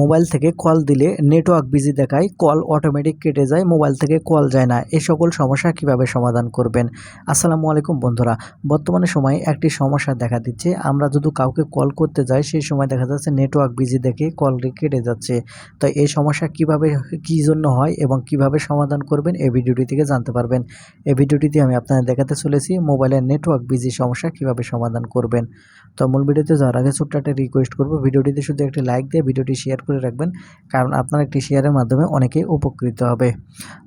Mobile থেকে call দিলে network busy দেখায়, কল অটোমেটিক কেটে যায়, মোবাইল থেকে কল যায় না। এই সকল সমস্যা কীভাবে সমাধান করবেন? আসসালামু আলাইকুম বন্ধুরা, বর্তমানে সময়ে একটি সমস্যা দেখা দিচ্ছে। আমরা যদি কাউকে কল করতে যাই, সেই সময় দেখা যাচ্ছে নেটওয়ার্ক বিজি দেখে কল কেটে যাচ্ছে। তো এই সমস্যা কীভাবে, কী জন্য হয় এবং কীভাবে সমাধান করবেন, এই ভিডিওটি থেকে জানতে পারবেন। এই ভিডিওটিতে আমি আপনাদের দেখাতে চলেছি মোবাইলের নেটওয়ার্ক বিজি সমস্যা কীভাবে সমাধান করবেন। তো মূল ভিডিওতে যাওয়ার আগে ছোট্ট একটা রিকোয়েস্ট করব। ভিডিওটিতে শুধু একটি লাইক দিয়ে ভিডিওটি শেয়ার করে রাখবেন, কারণ আপনার একটি শেয়ারের মাধ্যমে অনেকেই উপকৃত হবে।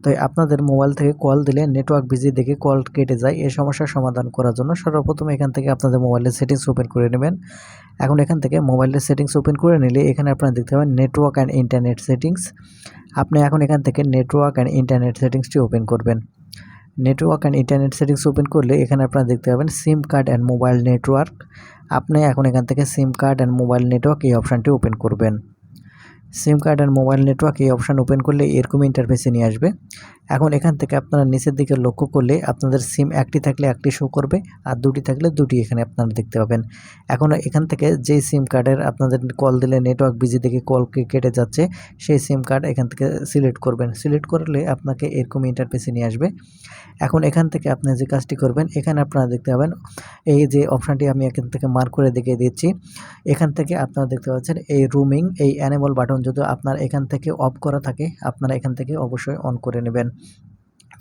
তো আপনাদের মোবাইল থেকে কল দিলে নেটওয়ার্ক বিজি দেখে কল কেটে যায় এই সমস্যার সমাধান করার জন্য সর্বপ্রথম এখান থেকে আপনাদের মোবাইলের সেটিংস ওপেন করে নেবেন। এখন এখান থেকে মোবাইলের সেটিংস ওপেন করে নিলে এখানে আপনারা দেখতে পাবেন নেটওয়ার্ক অ্যান্ড ইন্টারনেট সেটিংস আপনি এখন এখান থেকে নেটওয়ার্ক অ্যান্ড ইন্টারনেট সেটিংসটি ওপেন করবেন। Network and internet settings open করলে এখানে আপনারা দেখতে পাবেন sim card and mobile network আপনি এখন এখান থেকে sim card and mobile network এই অপশানটি ওপেন করবেন। Sim card and mobile network এই অপশান ওপেন করলে এরকম ইন্টারফেসে নিয়ে আসবে। এখন এখান থেকে আপনারা নিচের দিকে লক্ষ্য করলে আপনাদের সিম একটি থাকলে একটি শো করবে আর দুটি থাকলে দুটি এখানে আপনারা দেখতে পাবেন। এখন এখান থেকে যেই সিম কার্ডের আপনাদের কল দিলে নেটওয়ার্ক বিজি দেখে কল কেটে যাচ্ছে, সেই সিম কার্ড এখান থেকে সিলেক্ট করবেন। সিলেক্ট করলে আপনাকে এরকম ইন্টারফেসে নিয়ে আসবে। এখন এখান থেকে আপনি যে কাজটি করবেন, এখানে আপনারা দেখতে পাবেন, এই যে অপশানটি আমি এখান থেকে মার্ক করে দেখিয়ে দিচ্ছি। এখান থেকে আপনারা দেখতে পাচ্ছেন এই রুমিং এই অ্যানিমাল বাটন যদি আপনার এখান থেকে অফ করা থাকে, আপনারা এখান থেকে অবশ্যই অন করে নেবেন।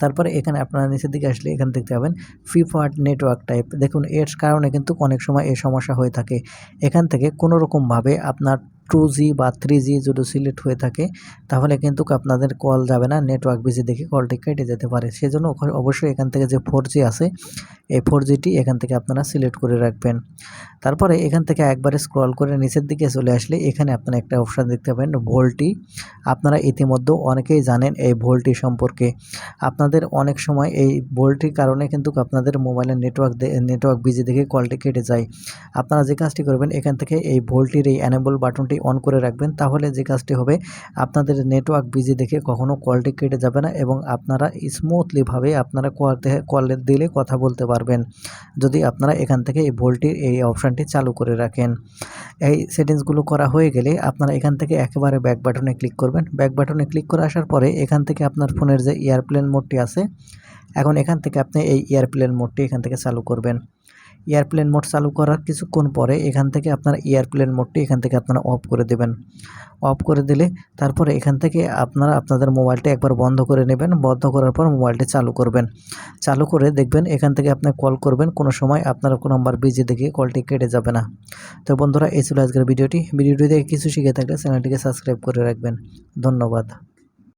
তারপরে এখানে আপনারা নিচের দিকে আসলে এখানে দেখতে পাবেন ফিফার্ট নেটওয়ার্ক টাইপ দেখুন, এর কারণে কিন্তু অনেক সময় এই সমস্যা হয়ে থাকে। এখান থেকে কোনো রকমভাবে আপনার টু জি বা থ্রি জি যদি সিলেক্ট হয়ে থাকে, তাহলে কিন্তু আপনাদের কল যাবে না নেটওয়ার্ক বিজি দেখে কলটি কেটে যেতে পারে। সেজন্য অবশ্যই এখান থেকে যে ফোর জি আছে, এই ফোর জিটি এখান থেকে আপনারা সিলেক্ট করে রাখবেন। তারপরে এখান থেকে একবারে স্ক্রল করে নিচের দিকে চলে আসলে এখানে আপনারা একটা অপশান দেখতে পাবেন ভোল্টি আপনারা ইতিমধ্যে অনেকেই জানেন এই ভোল্টি সম্পর্কে। আপনাদের অনেক সময় এই ভোল্টির কারণে কিন্তু আপনাদের মোবাইলের নেটওয়ার্ক নেটওয়ার্ক বিজি দেখে কলটি কেটে যায়। আপনারা যে কাজটি করবেন, এখান থেকে এই ভোল্টির এই অ্যানেবল বাটনটি অন করে রাখবেন, তাহলে যে কাজটি হবে, আপনাদের নেটওয়ার্ক বিজি দেখে কখনো কলটি কেটে যাবে না এবং আপনারা স্মুথলিভাবে আপনারা কল দিলে কথা বলতে পারবেন। যদি আপনারা এখান থেকে এই ভোল্টির এই অপশানটি চালু করে রাখেন। এই সেটিংসগুলো করা হয়ে গেলে আপনারা এখান থেকে একেবারে ব্যাক বাটনে ক্লিক করবেন। ব্যাক বাটনে ক্লিক করে আসার পরে এখান থেকে আপনার ফোনের যে এয়ারপ্লেন মোডটি আছে, এখন এখান থেকে আপনি এই এয়ারপ্লেন মোডটি এখান থেকে চালু করবেন। এয়ারপ্লেন মোড চালু করার কিছুক্ষণ পরে এখান থেকে আপনার এয়ারপ্লেন মোডটি এখান থেকে আপনারা অফ করে দেবেন। অফ করে দিলে তারপরে এখান থেকে আপনারা আপনাদের মোবাইলটি একবার বন্ধ করে নেবেন। বন্ধ করার পর মোবাইলটি চালু করবেন। চালু করে দেখবেন এখান থেকে আপনি কল করবেন। কোনো সময় আপনার কোনো নাম্বার বিজি দেখে কলটি কেটে যাবে না। তো বন্ধুরা, এই ছিল আজকের ভিডিওটি। ভিডিওটি দেখে কিছু শিখে থাকলে চ্যানেলটিকে সাবস্ক্রাইব করে রাখবেন। ধন্যবাদ।